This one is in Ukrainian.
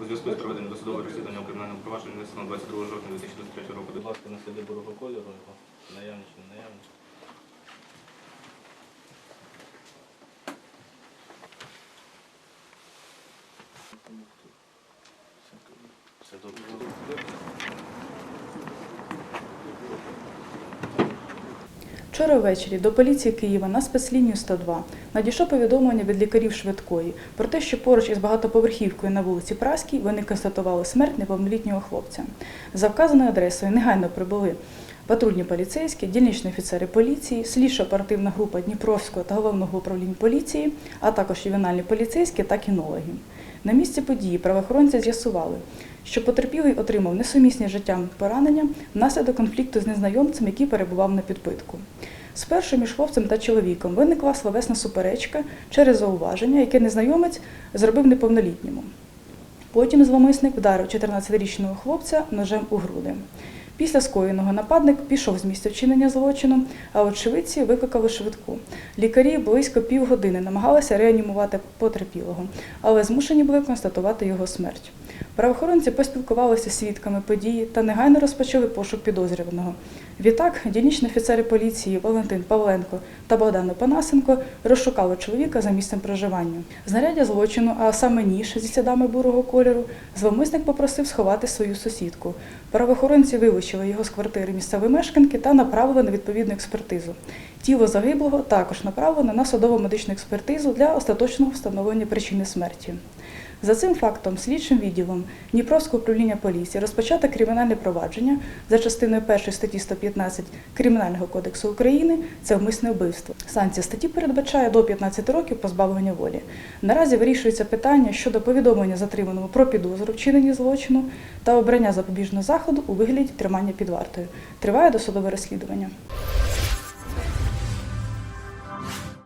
У зв'язку з проведенням досудового розслідування у кримінальному провадженні внесено 22 жовтня 2023 року. Будь ласка, на сліди бурого кольору його. Наявні чи не наявні. Все добре. Вчора ввечері до поліції Києва на спецлінію 102 надійшло повідомлення від лікарів швидкої про те, що поруч із багатоповерхівкою на вулиці Праській вони констатували смерть неповнолітнього хлопця. За вказаною адресою негайно прибули патрульні поліцейські, дільничні офіцери поліції, слідчо оперативна група Дніпровського та головного управління поліції, а також ювенальні поліцейські та кінологи. На місці події правоохоронці з'ясували, що потерпілий отримав несумісні життям поранення внаслідок конфлікту з незнайомцем, який перебував на підпитку. Спершу між хлопцем та чоловіком виникла словесна суперечка через зауваження, яке незнайомець зробив неповнолітньому. Потім зловмисник вдарив 14-річного хлопця ножем у груди. Після скоєного нападник пішов з місця вчинення злочину, а очевидці викликали швидку. Лікарі близько півгодини намагалися реанімувати потерпілого, але змушені були констатувати його смерть. Правоохоронці поспілкувалися з свідками події та негайно розпочали пошук підозрюваного. Відтак, дільничні офіцери поліції Валентин Павленко та Богдан Панасенко розшукали чоловіка за місцем проживання. Знаряддя злочину, а саме ніж зі слідами бурого кольору, зловмисник попросив сховати свою сусідку. Правоохоронці вилучили його з квартири місцевої мешканки та направили на відповідну експертизу. Тіло загиблого також направлено на судово медичну експертизу для остаточного встановлення причини смерті. За цим фактом слідчим відділом Дніпровського управління поліції розпочато кримінальне провадження за частиною 1 статті 115 Кримінального кодексу України це вмисне вбивство. Санкція статті передбачає до 15 років позбавлення волі. Наразі вирішується питання щодо повідомлення затриманому про підозру вчиненні злочину та обрання запобіжного заходу у вигляді тримання під вартою. Триває досудове розслідування.